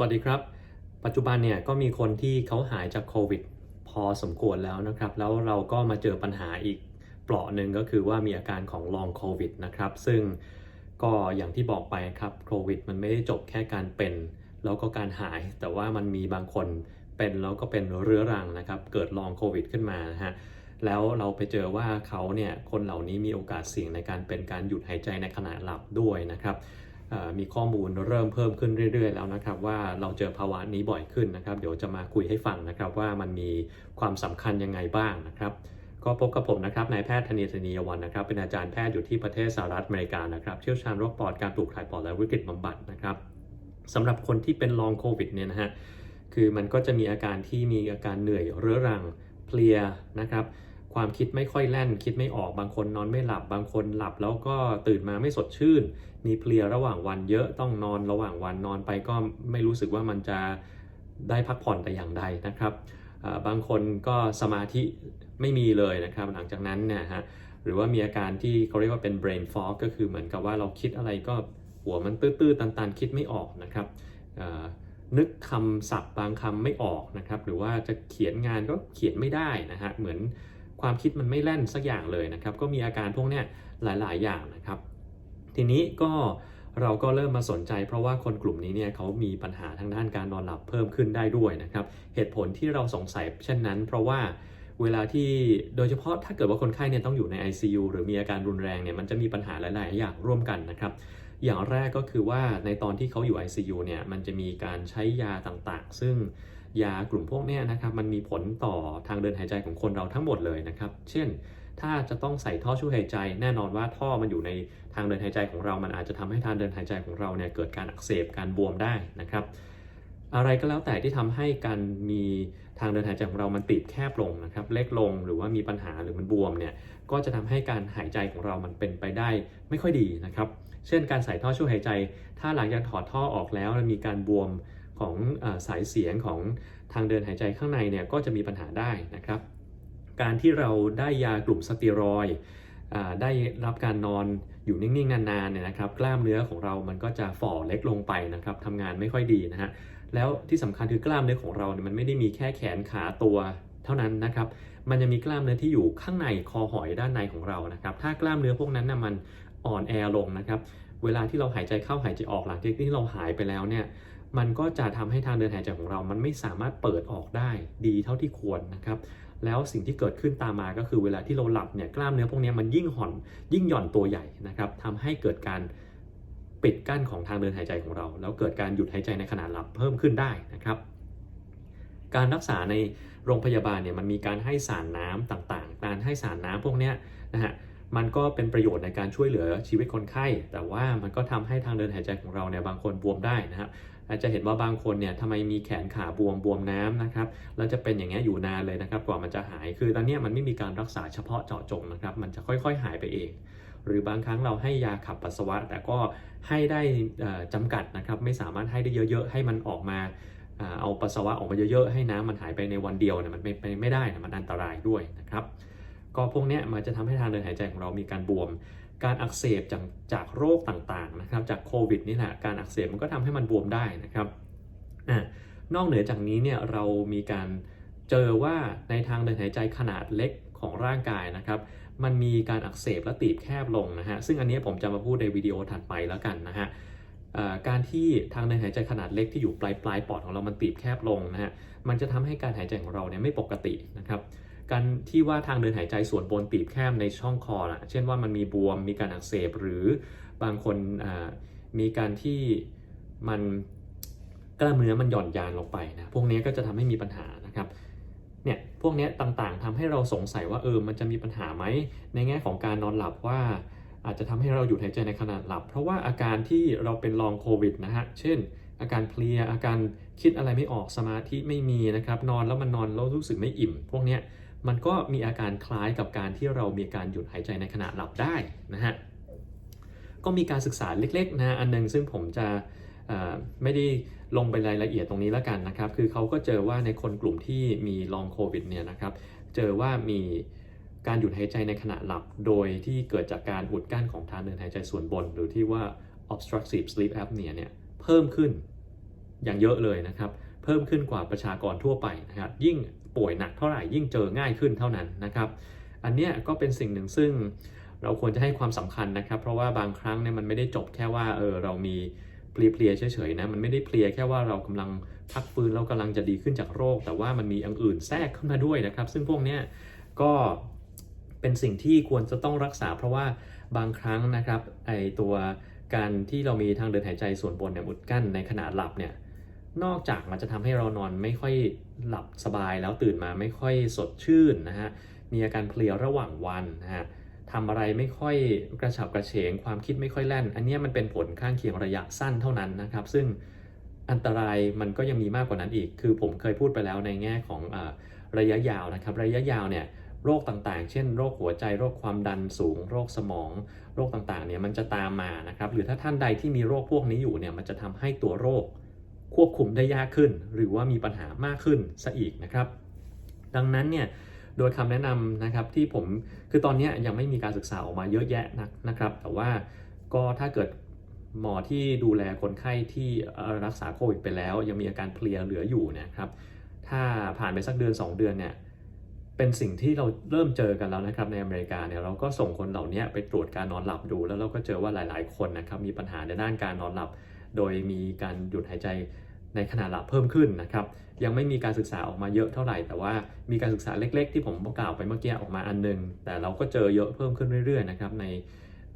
สวัสดีครับ ปัจจุบันเนี่ยก็มีคนที่เขาหายจากโควิดพอสมควรแล้วนะครับ แล้วเราก็มาเจอปัญหาอีกเปราะหนึ่งก็คือว่ามีอาการของลองโควิดนะครับ ซึ่งก็อย่างที่บอกไปครับโควิด มันไม่ได้จบแค่การเป็น แล้วก็การหาย แต่ว่ามันมีบางคนเป็นแล้วก็เป็นเรื้อรังนะครับ เกิดลองโควิดขึ้นมานะฮะแล้วเราไปเจอว่าเขาเนี่ยคนเหล่านี้มีโอกาสเสี่ยงในการเป็นการหยุดหายใจในขณะหลับด้วยนะครับ มีข้อมูลเริ่มเพิ่มขึ้นเรื่อย ๆ แล้วนะครับ ว่าเราเจอภาวะนี้บ่อยขึ้นนะครับ เดี๋ยวจะมาคุยให้ฟังนะครับ ว่ามันมีความสำคัญยังไงบ้างนะครับ ก็พบกับผมนะครับนายแพทย์ธนีธนียวันนะครับ เป็นอาจารย์แพทย์อยู่ที่ประเทศสหรัฐอเมริกานะครับ เชี่ยวชาญโรคปอดการปลูกถ่ายปอดและวิกฤตบำบัดนะครับสำหรับคนที่เป็นลองโควิดเนี่ยนะฮะคือมันก็จะมีอาการที่มีอาการเหนื่อยเรื้อรังเพลียนะครับ ความคิดไม่ค่อยแล่น คิดไม่ออกบางคนนอนไม่หลับบางคนหลับแล้วก็ตื่นมาไม่สดชื่น มีเพลียระหว่างวันเยอะต้องนอนระหว่างวันนอนไปก็ไม่รู้สึกว่ามันจะได้พักผ่อนแต่อย่างใดนะครับบางคนก็สมาธิไม่มีเลยนะครับ หลังจากนั้นเนี่ยฮะหรือว่ามีอาการที่เขาเรียกว่าเป็น brain fog ก็คือเหมือนกับว่าเราคิดอะไรก็หัวมันตื้อๆตันๆ คิดไม่ออกนะครับนึกคำศัพท์บางคำไม่ออกนะครับ หรือว่าจะเขียนงานก็เขียนไม่ได้นะฮะเหมือน ความคิดมันไม่แล่นสักอย่างเลยนะครับ ก็มีอาการพวกเนี้ยหลาย ๆ อย่างนะครับ ทีนี้ก็เราก็เริ่มมาสนใจเพราะว่าคนกลุ่มนี้เนี่ยเขามีปัญหาทางด้านการนอนหลับเพิ่มขึ้นได้ด้วยนะครับ เหตุผลที่เราสงสัยเช่นนั้น เพราะว่าเวลาที่โดยเฉพาะถ้าเกิดว่าคนไข้เนี่ยต้องอยู่ใน ICU หรือมีอาการรุนแรงเนี่ยมันจะมีปัญหาหลาย ๆ อย่างร่วมกันนะครับ อย่างแรกก็คือว่าในตอนที่เขาอยู่ ICU เนี่ยมันจะมีการใช้ยาต่าง ๆ ซึ่ง ยากลุ่มพวกนี้นะครับมันมีผลต่อทางเดินหายใจของคนเราทั้งหมดเลยนะครับ เช่น ถ้าจะต้องใส่ท่อช่วยหายใจ แน่นอนว่าท่อมันอยู่ในทางเดินหายใจของเรา มันอาจจะทำให้ทางเดินหายใจของเราเนี่ยเกิดการอักเสบการบวมได้นะครับ อะไรก็แล้วแต่ที่ทำให้การมีทางเดินหายใจของเรามันตีบแคบลงนะครับ เล็กลงหรือว่ามีปัญหาหรือมันบวมเนี่ยก็จะทำให้การหายใจของเรามันเป็นไปได้ไม่ค่อยดีนะครับ เช่น การใส่ท่อช่วยหายใจ ถ้าหลังจากถอดท่อออกแล้วมีการบวม ของอสายเสียงของทางเดินหายใจข้างในเนี่ยก็จะมีปัญหาได้นะครับ การที่เราได้ยากลุ่มสเตียรอยอได้รับการนอนอยู่นิ่งๆนานๆเนี่ยนะครับกล้ามเนื้อของเรามันก็จะฝ่อเล็กลงไปนะครับทำงานไม่ค่อยดีนะฮะแล้วที่สำคัญคือกล้ามเนื้อของเราเนี่ยมันไม่ได้มีแค่แขนขาตัวเท่านั้นนะครับ มันยังมีกล้ามเนื้อที่อยู่ข้างในคอหอยด้านในของเรานะครับ ถ้ากล้ามเนื้อพวกนั้นนะมันอ่อนแอลงนะครับ เวลาที่เราหายใจเข้าหายใจออกหลังจากที่เราหายไปแล้วเนี่ย มันก็จะทำให้ทางเดินหายใจของเรา มันไม่สามารถเปิดออกได้ดีเท่าที่ควรนะครับ แล้วสิ่งที่เกิดขึ้นตามมาก็คือเวลาที่เราหลับเนี่ยกล้ามเนื้อพวกนี้มันยิ่งห่อนยิ่งหย่อนตัวใหญ่นะครับทำให้เกิดการปิดกั้นของทางเดินหายใจของเรา แล้วเกิดการหยุดหายใจในขณะหลับเพิ่มขึ้นได้นะครับ การรักษาในโรงพยาบาลเนี่ยมันมีการให้สารน้ำต่างๆ การให้สารน้ำพวกนี้นะฮะมันก็เป็นประโยชน์ในการช่วยเหลือชีวิตคนไข้ แต่ว่ามันก็ทำให้ทางเดินหายใจของเราเนี่ยบางคนบวมได้นะครับ อาจจะเห็นว่าบางคนเนี่ยทำไมมีแขนขาบวมบวมน้ำนะครับแล้วจะเป็นอย่างเงี้ยอยู่นานเลยนะครับกว่ามันจะหายคือตอนนี้มันไม่มีการรักษาเฉพาะเจาะจงนะครับ มันจะค่อยๆ หายไปเอง หรือบางครั้งเราให้ยาขับปัสสาวะ แต่ก็ให้ได้เอ่อจำกัดนะครับไม่สามารถให้ได้เยอะๆ ให้มันออกมาเอาปัสสาวะออกมาเยอะๆ ให้น้ำมันหายไปในวันเดียวเนี่ยมันเป็นไปไม่ได้นะมันอันตรายด้วยนะครับ ก็พวกเนี้ยมันจะทำให้ทางเดินหายใจของเรามีการบวม การอักเสบจากจากโรคต่างๆนะครับจากโควิดนี่แหละการอักเสบมันก็ทำให้มันบวมได้นะครับอนอกเหนือจากนี้เนี่ยเรามีการเจอว่าในทางเดินหายใจขนาดเล็กของร่างกายนะครับมันมีการอักเสบและตีบแคบลงนะฮะซึ่งอันนี้ผมจะมาพูดในวิดีโอถัดไปแล้วกันนะฮะการที่ทางเดินหายใจขนาดเล็กที่อยู่ปลายปลายปอดของเรามันตีบแคบลงนะฮะมันจะทำให้การหายใจของเราเนี่ยไม่ปกตินะครับ การที่ว่าทางเดินหายใจส่วนบนตีบแคบในช่องคอนะเช่นว่ามันมีบวมมีการอักเสบหรือบางคนมีการที่มันกล้ามเนื้อมันหย่อนยานลงไปนะพวกนี้ก็จะทำให้มีปัญหานะครับเนี่ยพวกนี้ต่างๆทำให้เราสงสัยว่าเออมันจะมีปัญหาไหมในแง่ของการนอนหลับว่าอาจจะทำให้เราหยุดหายใจในขณะหลับ เพราะว่าอาการที่เราเป็นลองโควิดนะฮะเช่น อาการเพลียอาการคิดอะไรไม่ออกสมาธิไม่มีนะครับ นอนแล้วมันนอนแล้วรู้สึกไม่อิ่ม พวกเนี้ย มันก็มีอาการคล้ายกับการที่เรามีการหยุดหายใจในขณะหลับได้นะฮะก็มีการศึกษาเล็กๆนะอันหนึงซึ่งผมจะไม่ได้ลงไปรายละเอียดตรงนี้แล้วกันนะครับ คือเขาก็เจอว่าในคนกลุ่มที่มีลองโควิดเนี่ยนะครับ เจอว่ามีการหยุดหายใจในขณะหลับ โดยที่เกิดจากการอุดกั้นของทางเดินหายใจส่วนบน หรือที่ว่า obstructive sleep apnea เนี่ยเพิ่มขึ้นอย่างเยอะเลยนะครับ เพิ่มขึ้นกว่าประชากรทั่วไปนะครับ ยิ่งป่วยหนักเท่าไหร่ยิ่งเจอง่ายขึ้นเท่านั้นนะครับ อันเนี้ยก็เป็นสิ่งหนึ่งซึ่งเราควรจะให้ความสำคัญนะครับ เพราะว่าบางครั้งเนี่ยมันไม่ได้จบแค่ว่าเออเรามีเพลียๆเฉยๆนะมันไม่ได้เพลียแค่ว่าเรากำลังพักฟื้นเรากำลังจะดีขึ้นจากโรค แต่ว่ามันมีอย่างอื่นแทรกเข้ามาด้วยนะครับ ซึ่งพวกเนี้ยก็เป็นสิ่งที่ควรจะต้องรักษา เพราะว่าบางครั้งนะครับไอตัวการที่เรามีทางเดินหายใจส่วนบนเนี่ยอุดกั้นในขณะหลับเนี่ย นอกจากมันจะทำให้เรานอนไม่ค่อยหลับสบายแล้วตื่นมาไม่ค่อยสดชื่นนะฮะ มีอาการเพลียระหว่างวันนะฮะทำอะไรไม่ค่อยกระฉับกระเฉง ความคิดไม่ค่อยแล่น อันนี้มันเป็นผลข้างเคียงระยะสั้นเท่านั้นนะครับ ซึ่งอันตรายมันก็ยังมีมากกว่านั้นอีก คือผมเคยพูดไปแล้วในแง่ของอระยะยาวนะครับ ระยะยาวเนี่ยโรคต่างๆ เช่น โรคหัวใจ โรคความดันสูง โรคสมอง โรคต่างๆ เนี่ยมันจะตามมานะครับ หรือถ้าท่านใดที่มีโรคพวกนี้อยู่เนี่ย มันจะทำให้ตัวโรค ควบคุมได้ยากขึ้น หรือว่ามีปัญหามากขึ้นซะอีกนะครับ ดังนั้นเนี่ยโดยคำแนะนำนะครับที่ผมคือตอนนี้ยังไม่มีการศึกษาออกมาเยอะแยะนักนะครับ แต่ว่าก็ถ้าเกิดหมอที่ดูแลคนไข้ที่รักษาโควิดไปแล้ว ยังมีอาการเพลียเหลืออยู่นะครับถ้าผ่านไปสักเดือน 2 เดือนเนี่ยเป็นสิ่งที่เราเริ่มเจอกันแล้วนะครับในอเมริกาเนี่ยเราก็ส่งคนเหล่านี้ไปตรวจการนอนหลับดู แล้วเราก็เจอว่าหลาย ๆ คนนะครับมีปัญหาในด้านการนอนหลับ โดยมีการหยุดหายใจในขณะหลับเพิ่มขึ้นนะครับ ยังไม่มีการศึกษาออกมาเยอะเท่าไหร่ แต่ว่ามีการศึกษาเล็ก ๆ ที่ผมกล่าวไปเมื่อกี้ออกมาอันนึง แต่เราก็เจอเยอะเพิ่มขึ้นเรื่อยๆนะครับใน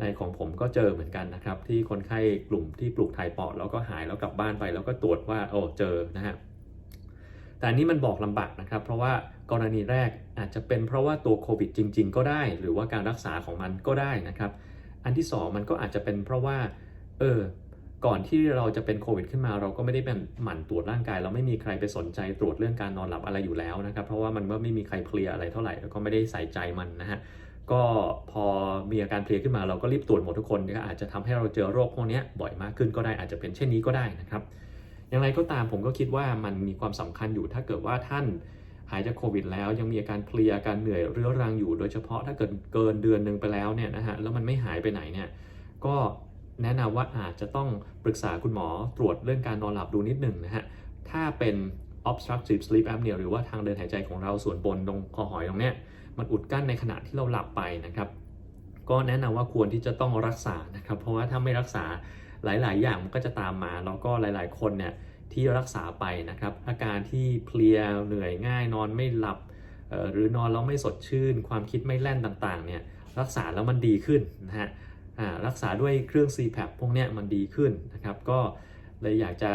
ในของผมก็เจอเหมือนกันนะครับ ที่คนไข้กลุ่มที่ปลูกถ่ายปอดแล้วก็หายแล้วกลับบ้านไป แล้วก็ตรวจว่าโอ้เจอนะฮะแต่อันนี้มันบอกลำบากนะครับ เพราะว่ากรณีแรกอาจจะเป็นเพราะว่าตัวโควิดจริง ๆ ก็ได้ หรือว่าการรักษาของมันก็ได้นะครับ อันที่สองมันก็อาจจะเป็นเพราะว่าเออ ก่อนที่เราจะเป็นโควิดขึ้นมาเราก็ไม่ได้เป็นหมั่นตรวจร่างกาย เราไม่มีใครไปสนใจตรวจเรื่องการนอนหลับอะไรอยู่แล้วนะครับ เพราะว่ามันก็ไม่มีใครเพลียอะไรเท่าไหร่แล้วก็ไม่ได้ใส่ใจมันนะฮะก็พอมีอาการเพลียขึ้นมาเราก็รีบตรวจหมดทุกคนก็อาจจะทำให้เราเจอโรคพวกนี้บ่อยมากขึ้นก็ได้อาจจะเป็นเช่นนี้ก็ได้นะครับ อย่างไรก็ตามผมก็คิดว่ามันมีความสำคัญอยู่ถ้าเกิดว่าท่านหายจากโควิดแล้วยังมีอาการเพลียอาการเหนื่อยเรื้อรังอยู่ โดยเฉพาะถ้าเกิดเกินเดือนหนึ่งไปแล้วเนี่ยนะฮะแล้วมันไม่หายไปไหนเนี่ยก็ แนะนำว่าอาจจะต้องปรึกษาคุณหมอตรวจเรื่องการนอนหลับดูนิดหนึ่งนะฮะ ถ้าเป็น obstructive sleep apnea หรือว่าทางเดินหายใจของเราส่วนบนตรงคอหอยตรงเนี้ยมันอุดกั้นในขณะที่เราหลับไปนะครับ ก็แนะนำว่าควรที่จะต้องรักษานะครับ เพราะว่าถ้าไม่รักษาหลาย ๆ อย่างมันก็จะตามมาแล้วก็หลาย ๆ คนเนี่ยที่รักษาไปนะครับ อาการที่เพลียเหนื่อยง่ายนอนไม่หลับหรือนอนแล้วไม่สดชื่น ความคิดไม่แล่นต่าง ๆ เนี่ยรักษาแล้วมันดีขึ้นนะฮะ รักษาด้วยเครื่อง CPAP พวกนี้มันดีขึ้นนะครับ ก็เลยอยากจะ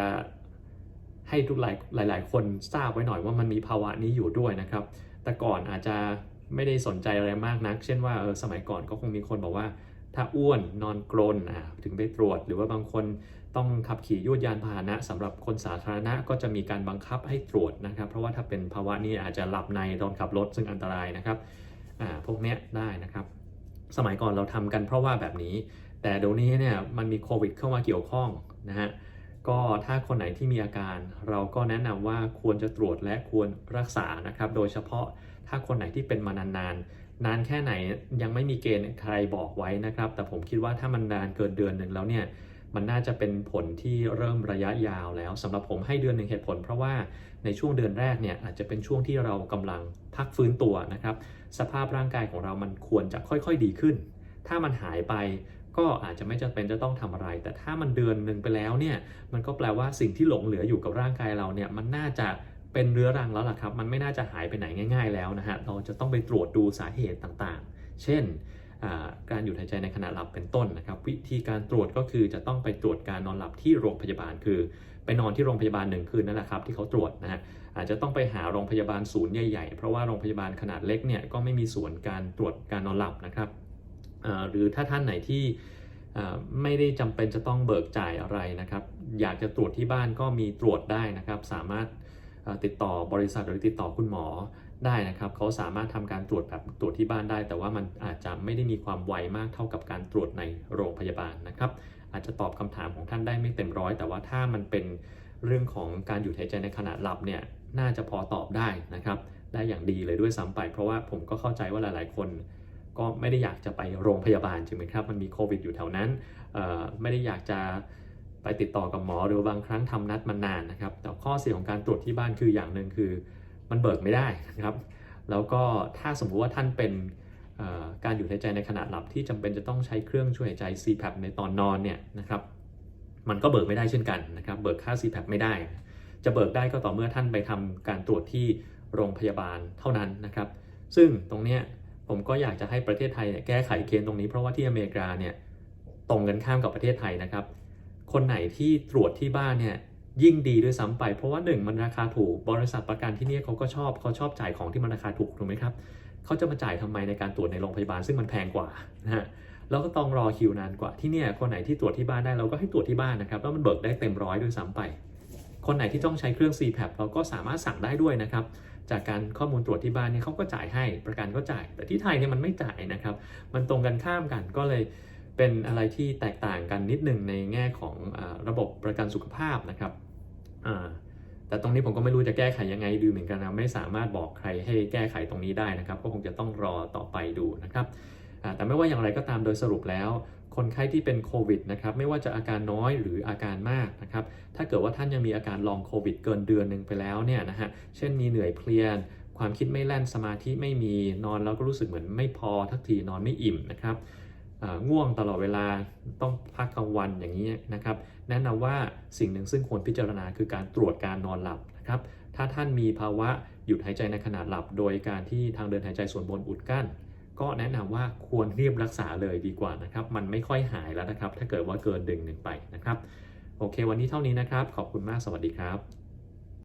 ให้ทุกหลายหลายๆคนทราบไว้หน่อยว่ามันมีภาวะนี้อยู่ด้วยนะครับ แต่ก่อนอาจจะไม่ได้สนใจอะไรมากนัก เช่นว่าเออสมัยก่อนก็คงมีคนบอกว่า ถ้าอ้วนนอนกรนอะถึงไปตรวจ หรือว่าบางคนต้องขับขี่ยวดยานพาหนะสำหรับคนสาธารณะก็จะมีการบังคับให้ตรวจนะครับ เพราะว่าถ้าเป็นภาวะนี้อาจจะหลับในตอนขับรถซึ่งอันตรายนะครับอ่าพวกนี้ได้นะครับ สมัยก่อนเราทำกันเพราะว่าแบบนี้ แต่เดี๋ยวนี้เนี่ยมันมีโควิดเข้ามาเกี่ยวข้องนะฮะก็ถ้าคนไหนที่มีอาการ เราก็แนะนำว่าควรจะตรวจและควรรักษานะครับ โดยเฉพาะถ้าคนไหนที่เป็นมานานๆนนานแค่ไหนยังไม่มีเกณฑ์ใครบอกไว้นะครับ แต่ผมคิดว่าถ้ามันนานเกินเดือนหนึ่งแล้วเนี่ย มันน่าจะเป็นผลที่เริ่มระยะยาวแล้วสำหรับผมให้เดือนหนึ่งเหตุผล เพราะว่าในช่วงเดือนแรกเนี่ยอาจจะเป็นช่วงที่เรากำลังพักฟื้นตัวนะครับ สภาพร่างกายของเรามันควรจะค่อยๆดีขึ้น ถ้ามันหายไปก็อาจจะไม่จำเป็นจะต้องทำอะไร แต่ถ้ามันเดือนหนึ่งไปแล้วเนี่ยมันก็แปลว่าสิ่งที่หลงเหลืออยู่กับร่างกายเราเนี่ยมันน่าจะเป็นเรื้อรังแล้วล่ะครับ มันไม่น่าจะหายไปไหนง่าย ๆ แล้วนะฮะ เราจะต้องไปตรวจดูสาเหตุต่างๆ เช่น การหยุดหายใจในขณะหลับเป็นต้นนะครับ วิธีการตรวจก็คือจะต้องไปตรวจการนอนหลับที่โรงพยาบาลคือ ไปนอนที่โรงพยาบาลหนึ่งคืนนั่นแหละครับที่เขาตรวจนะฮะอาจจะต้องไปหาโรงพยาบาลศูนย์ใหญ่ๆ เพราะว่าโรงพยาบาลขนาดเล็กเนี่ยก็ไม่มีส่วนการตรวจการนอนหลับนะครับหรือถ้าท่านไหนที่ไม่ได้จำเป็นจะต้องเบิกจ่ายอะไรนะครับ อยากจะตรวจที่บ้านก็มีตรวจได้นะครับ สามารถติดต่อบริษัทหรือติดต่อคุณหมอ ได้นะครับเขาสามารถทำการตรวจแบบตรวจที่บ้านได้ แต่ว่ามันอาจจะไม่ได้มีความไวมากเท่ากับการตรวจในโรงพยาบาลนะครับ อาจจะตอบคำถามของท่านได้ไม่เต็มร้อย แต่ว่าถ้ามันเป็นเรื่องของการหยุดหายใจในขณะหลับเนี่ยน่าจะพอตอบได้นะครับ ได้อย่างดีเลยด้วยซ้ำไป เพราะว่าผมก็เข้าใจว่าหลาย ๆ คนก็ไม่ได้อยากจะไปโรงพยาบาลใช่ไหมครับ มันมีโควิดอยู่แถวนั้น ไม่ได้อยากจะไปติดต่อกับหมอหรือบางครั้งทำนัดมานานนะครับ แต่ข้อเสียของการตรวจที่บ้านคืออย่างหนึ่งคือ มันเบิกไม่ได้นะครับ แล้วก็ถ้าสมมุติว่าท่านเป็นการหยุดหายใจในขณะหลับที่จำเป็นจะต้องใช้เครื่องช่วยหายใจ CPAP ในตอนนอนเนี่ยนะครับ มันก็เบิกไม่ได้เช่นกันนะครับ เบิกค่า CPAP ไม่ได้ จะเบิกได้ก็ต่อเมื่อท่านไปทำการตรวจที่โรงพยาบาลเท่านั้นนะครับ ซึ่งตรงเนี้ยผมก็อยากจะให้ประเทศไทยเนี่ยแก้ไขเกณฑ์ตรงนี้เพราะว่าที่อเมริกาเนี่ยตรงกันข้ามกับประเทศไทยนะครับ คนไหนที่ตรวจที่บ้านเนี่ย ยิ่งดีด้วยซ้ำไป เพราะว่าหนึ่งมันราคาถูก บริษัทประกันที่เนี่ยเขาก็ชอบเขาชอบจ่ายของที่มันราคาถูกถูกไหมครับเขาจะมาจ่ายทำไมในการตรวจในโรงพยาบาลซึ่งมันแพงกว่านะฮะแล้วก็ต้องรอคิวนานกว่าที่เนี่ยคนไหนที่ตรวจที่บ้านได้เราก็ให้ตรวจที่บ้านนะครับแล้วมันเบิกได้เต็มร้อยด้วยซ้ำไป คนไหนที่ต้องใช้เครื่อง CPAP เราก็สามารถสั่งได้ด้วยนะครับจากการข้อมูลตรวจที่บ้านเนี่ยเขาก็จ่ายให้ประกันก็จ่าย แต่ที่ไทยเนี่ยมันไม่จ่ายนะครับ มันตรงกันข้ามกันก็เลยเป็นอะไรที่แตกต่างกันนิดหนึ่งในแง่ของอระบบประกันสุขภาพนะครับ อ่าแต่ตรงนี้ผมก็ไม่รู้จะแก้ไขยังไงดูเหมือนกันนะไม่สามารถบอกใครให้แก้ไขตรงนี้ได้นะครับ ก็คงจะต้องรอต่อไปดูนะครับแต่ไม่ว่าอย่างไรก็ตามโดยสรุปแล้ว คนไข้ที่เป็นโควิดนะครับไม่ว่าจะอาการน้อยหรืออาการมากนะครับถ้าเกิดว่าท่านยังมีอาการลองโควิดเกินเดือนหนึ่งไปแล้วเนี่ยนะฮะเช่นมีเหนื่อยเพลียความคิดไม่แล่นสมาธิไม่มีนอนแล้วก็รู้สึกเหมือนไม่พอทักทีนอนไม่อิ่มนะครับ ง่วงตลอดเวลาต้องพักกลางวันอย่างนี้นะครับ แนะนำว่าสิ่งหนึ่งซึ่งควรพิจารณาคือการตรวจการนอนหลับนะครับ ถ้าท่านมีภาวะหยุดหายใจในขณะหลับ โดยการที่ทางเดินหายใจส่วนบนอุดกั้น ก็แนะนำว่าควรรีบรักษาเลยดีกว่านะครับ มันไม่ค่อยหายแล้วนะครับ ถ้าเกิดว่าเกินดึงหนึ่งไปนะครับ โอเค วันนี้เท่านี้นะครับ ขอบคุณมากสวัสดีครับ